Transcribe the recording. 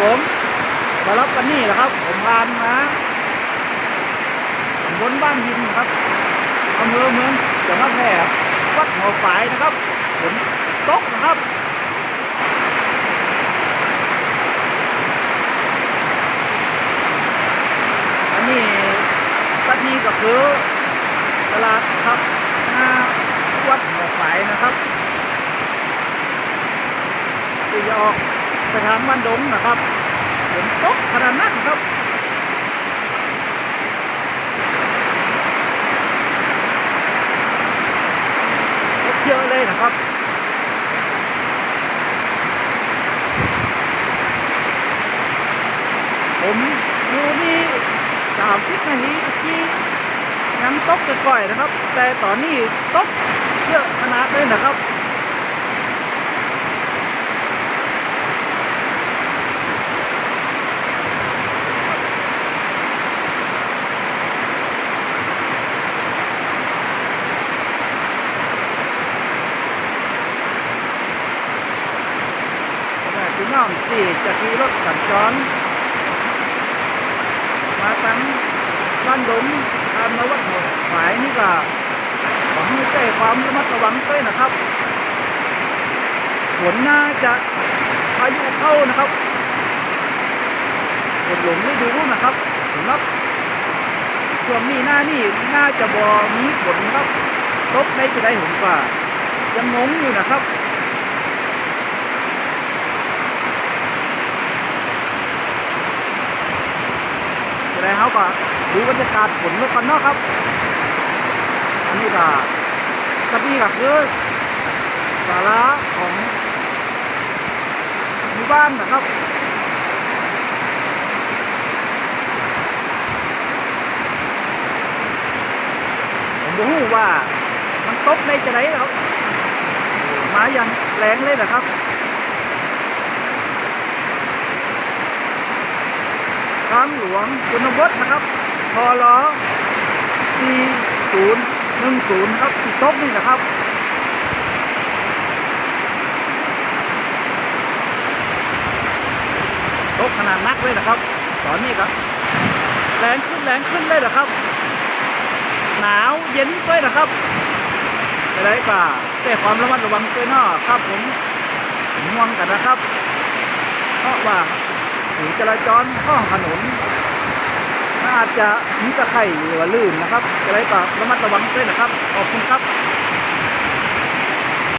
ผมมารับกันนี่แหละครับ ผมพานมาบนบ้านยินครับอำเภอเมืองจังหวัดแพร่วัดหัวฝายนะครับฝนตกนะครับอันนี้ตัดนี้ก็คือตลาดครับหน้าวัดหัวฝายนะครับที่จะออก ไปทางบ้านดงนะครับฝนตกขนาดนั้นครับเยอะเลยนะครับผมอยู่นี่สามสิบนาทีที่ยังตกก่อยนะครับ แต่ตอนนี้ตกเยอะขนาดเลยนะครับ น้องที่จะขี่รถสัญจรมาทั้งบ้านดงทางนวัดหัวหมายนี่ก็ขอให้ใจความระมัดระวังด้วยนะครับฝนน่าจะพายุเข้านะครับฝนหลงไม่ดูนะครับสำหรับช่วงนี้หน้านี่น่าจะบอมีฝนครับตกในจะได้ผมว่ายังงงอยู่นะครับ แสดง เขาก็ดูบรรยากาศฝนแล้วกันเนาะครับ อันนี้ก็กระบี่ก็คือสาระของหมู่บ้านนะครับผมบอกว่ามันตกในจะไหนแล้วมาอย่างแรงเลยนะครับ ทางหลวงชนบทนะครับพล4010ครับที่ตกนี่นะครับตกขนาดนักเลยนะครับ ตอนนี้ครับแรงขึ้นแรงขึ้นเลยนะครับ หนาวเย็นด้วยนะครับจะได้ป่าแต่ความระมัดระวังด้วยเนาะครับผมห่วงกันนะครับ เพราะว่า ผิวจราจรข้องถนนอาจจะมีตะไคร่หรือลื่นนะครับจะได้ก็ระมัดระวังด้วยนะครับ ขอบคุณครับ